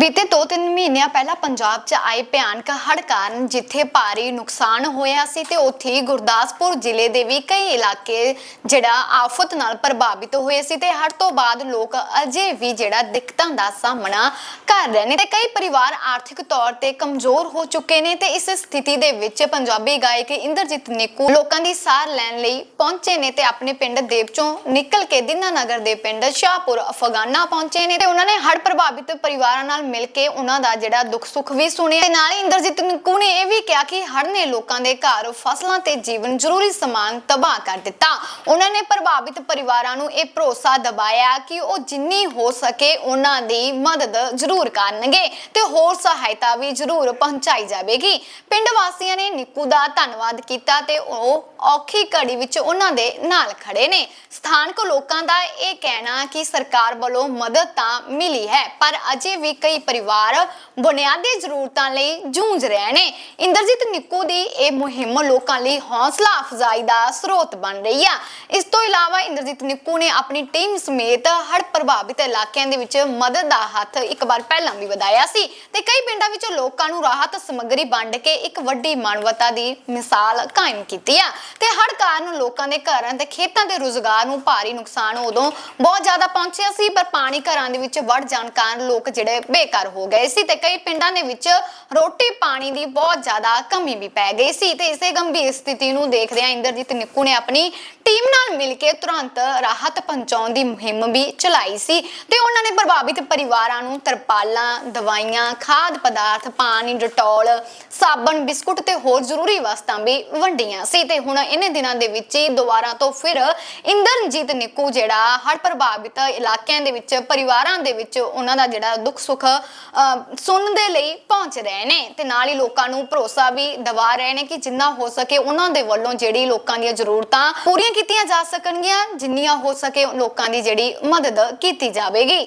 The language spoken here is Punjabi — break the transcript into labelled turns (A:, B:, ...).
A: ਬੀਤੇ 2-3 ਮਹੀਨਿਆਂ ਪਹਿਲਾਂ ਪੰਜਾਬ 'ਚ ਆਏ ਭਿਆਨਕ ਹੜ੍ਹ ਕਾਰਨ ਜਿੱਥੇ ਭਾਰੀ ਨੁਕਸਾਨ ਹੋਇਆ ਸੀ ਤੇ ਉੱਥੇ ਹੀ ਗੁਰਦਾਸਪੁਰ ਜ਼ਿਲ੍ਹੇ ਦੇ ਵੀ ਕਈ ਇਲਾਕੇ ਜਿਹੜਾ ਆਫਤ ਨਾਲ ਪ੍ਰਭਾਵਿਤ ਹੋਏ ਸੀ ਤੇ ਹੜ੍ਹ ਤੋਂ ਬਾਅਦ ਲੋਕ ਅਜੇ ਵੀ ਜਿਹੜਾ ਦਿੱਕਤਾਂ ਦਾ ਸਾਹਮਣਾ ਕਰ ਰਹੇ ਨੇ ਤੇ ਕਈ ਪਰਿਵਾਰ ਆਰਥਿਕ ਤੌਰ ਤੇ ਕਮਜ਼ੋਰ ਹੋ ਚੁੱਕੇ ਨੇ ਤੇ ਇਸ ਸਥਿਤੀ ਦੇ ਵਿੱਚ ਪੰਜਾਬੀ ਗਾਇਕ ਇੰਦਰਜੀਤ ਨਿੱਕੂ ਲੋਕਾਂ ਦੀ ਸਾਰ ਲੈਣ ਲਈ ਪਹੁੰਚੇ ਨੇ ਤੇ ਆਪਣੇ ਪਿੰਡ ਦੇਵਚੋਂ ਨਿਕਲ ਕੇ ਦਿਨਾਨਗਰ ਦੇ ਪਿੰਡ ਸ਼ਾਹਪੁਰ ਅਫਗਾਨਾ ਪਹੁੰਚੇ ਨੇ ਤੇ ਉਹਨਾਂ ਨੇ ਹੜ੍ਹ ਪ੍ਰਭਾਵਿਤ ਪਰਿਵਾਰਾਂ ਨਾਲ ਮਿਲ ਕੇ ਉਹਨਾਂ ਦਾ ਜਿਹੜਾ ਦੁੱਖ ਸੁੱਖ ਵੀ ਸੁਣਿਆ। ਤੇ ਨਾਲ ਹੀ ਇੰਦਰਜੀਤ ਨਿੱਕੂ ਵੀ ਕਿਹਾ ਕਿ ਹੜ੍ਹ ਨੇ ਲੋਕਾਂ ਦੇ ਘਰ ਫਸਲਾਂ ਤੇ ਜੀਵਨ ਜ਼ਰੂਰੀ ਸਮਾਨ ਤਬਾਹ ਕਰ ਦਿੱਤਾ। ਉਹਨਾਂ ਨੇ ਪ੍ਰਭਾਵਿਤ ਪਰਿਵਾਰਾਂ ਨੂੰ ਇਹ ਭਰੋਸਾ ਦਿਵਾਇਆ ਕਿ ਉਹ ਜਿੰਨੀ ਹੋ ਸਕੇ ਉਹਨਾਂ ਦੀ ਮਦਦ ਜ਼ਰੂਰ ਕਰਨਗੇ ਤੇ ਹੋਰ ਸਹਾਇਤਾ ਵੀ ਜ਼ਰੂਰ ਪਹੁੰਚਾਈ ਜਾਵੇਗੀ। ਪਿੰਡ ਵਾਸੀਆਂ ਨੇ ਨਿੱਕੂ ਦਾ ਧੰਨਵਾਦ ਕੀਤਾ ਤੇ ਉਹ ਔਖੀ ਘੜੀ ਵਿੱਚ ਉਹਨਾਂ ਦੇ ਨਾਲ ਖੜੇ ਨੇ। ਸਥਾਨਕ ਲੋਕਾਂ ਦਾ ਇਹ ਕਹਿਣਾ ਕਿ ਸਰਕਾਰ ਵੱਲੋਂ ਮਦਦ ਤਾਂ ਮਿਲੀ ਹੈ, ਪਰ ਅਜੇ ਵੀ ਕਈ ਪਰਿਵਾਰ ਬੁਨਿਆਦੀ ਜ਼ਰੂਰਤਾਂ ਲਈ ਜੂਝ ਰਹੇ ਨੇ। ਇੰਦਰਜੀਤ ਨਿੱਕੂ ਦੀ ਇਹ ਮੁਹਿੰਮ ਲੋਕਾਂ ਲਈ ਹੌਸਲਾ ਅਫਜ਼ਾਈ ਦਾ ਸਰੋਤ ਬਣ ਰਹੀ ਆ। ਇਸ ਤੋਂ ਇਲਾਵਾ ਇੰਦਰਜੀਤ ਨਿੱਕੂ ਨੇ ਆਪਣੀ ਟੀਮ ਸਮੇਤ ਹੜ੍ਹ ਪ੍ਰਭਾਵਿਤ ਇਲਾਕਿਆਂ ਦੇ ਵਿੱਚ ਮਦਦ ਦਾ ਹੱਥ ਇੱਕ ਵਾਰ ਪਹਿਲਾਂ ਵੀ ਵਧਾਇਆ ਸੀ ਤੇ ਕਈ ਪਿੰਡਾਂ ਵਿੱਚ ਲੋਕਾਂ ਨੂੰ ਰਾਹਤ ਸਮੱਗਰੀ ਵੰਡ ਕੇ ਇੱਕ ਵੱਡੀ ਮਾਨਵਤਾ ਦੀ ਮਿਸਾਲ ਕਾਇਮ ਕੀਤੀ ਆ। ਤੇ ਹੜ੍ਹ ਕਾਰਨ ਲੋਕਾਂ ਦੇ ਘਰਾਂ ਤੇ ਖੇਤਾਂ ਦੇ ਰੁਜ਼ਗਾਰ ਨੂੰ ਭਾਰੀ ਨੁਕਸਾਨ ਉਦੋਂ ਬਹੁਤ ਜ਼ਿਆਦਾ ਪਹੁੰਚਿਆ ਸੀ, ਪਰ ਪਾਣੀ ਘਰਾਂ ਦੇ ਵਿੱਚ ਵੜ ਜਾਣ ਕਾਰਨ ਲੋਕ ਜਿਹੜੇ ਬੇਕਾਰ ਹੋ ਗਏ ਸੀ ਤੇ ਕਈ ਪਿੰਡਾਂ ਦੇ ਵਿੱਚ ਰੋਟੀ ਪਾਣੀ ਦੀ ਬਹੁਤ ਜ਼ਿਆਦਾ ਕਮੀ ਵੀ ਪੈ ਗਈ ਸੀ ਤੇ ਇਸੇ ਗੰਭੀਰ ਸਥਿਤੀ ਨੂੰ ਦੇਖਦਿਆਂ ਇੰਦਰਜੀਤ ਨਿੱਕੂ ਨੇ ਆਪਣੀ ਟੀਮ ਨਾਲ ਮਿਲ ਕੇ ਤੁਰੰਤ ਰਾਹਤ ਪਹੁੰਚਾਉਣ ਦੀ ਮੁਹਿੰਮ ਵੀ ਚਲਾਈ ਸੀ ਤੇ ਉਹਨਾਂ ਨੇ ਪ੍ਰਭਾਵਿਤ ਪਰਿਵਾਰਾਂ ਨੂੰ ਤਰਪਾਲਾਂ ਦਵਾਈਆਂ ਖਾਦ ਪਦਾਰਥ ਪਾਣੀ ਡਟੋਲ ਸਾਬਣ ਬਿਸਕੁਟ ਤੇ ਹੋਰ ਜ਼ਰੂਰੀ ਵਸਤਾਂ ਵੀ ਵੰਡੀਆਂ ਸੀ ਤੇ ਹੁਣ ਇਹਨਾਂ ਦਿਨਾਂ ਦੇ ਵਿੱਚ ਹੀ ਦੁਬਾਰਾ ਤੋਂ ਫਿਰ ਇੰਦਰਜੀਤ ਨਿੱਕੂ ਜਿਹੜਾ ਹੜ੍ਹ ਪ੍ਰਭਾਵਿਤ ਇਲਾਕਿਆਂ ਦੇ ਵਿੱਚ ਪਰਿਵਾਰਾਂ ਦੇ ਵਿੱਚ ਉਹਨਾਂ ਦਾ ਜਿਹੜਾ ਦੁੱਖ ਸੁੱਖ ਅਹ, ਸੁਣਨ ਦੇ ਲਈ ਪਹੁੰਚ ਰਹੇ ਨੇ ਤੇ ਨਾਲ ਹੀ ਲੋਕਾਂ ਨੂੰ ਭਰੋਸਾ ਵੀ ਦਿਵਾ ਰਹੇ ਨੇ ਕਿ ਜਿੰਨਾ ਹੋ ਸਕੇ ਉਹਨਾਂ ਦੇ ਵੱਲੋਂ ਜਿਹੜੀ ਲੋਕਾਂ ਦੀਆਂ ਜ਼ਰੂਰਤਾਂ ਪੂਰੀਆਂ ਕੀਤੀਆਂ ਜਾ ਸਕਣਗੀਆਂ, ਜਿੰਨੀਆਂ ਹੋ ਸਕੇ ਲੋਕਾਂ ਦੀ ਜਿਹੜੀ ਮਦਦ ਕੀਤੀ ਜਾਵੇਗੀ।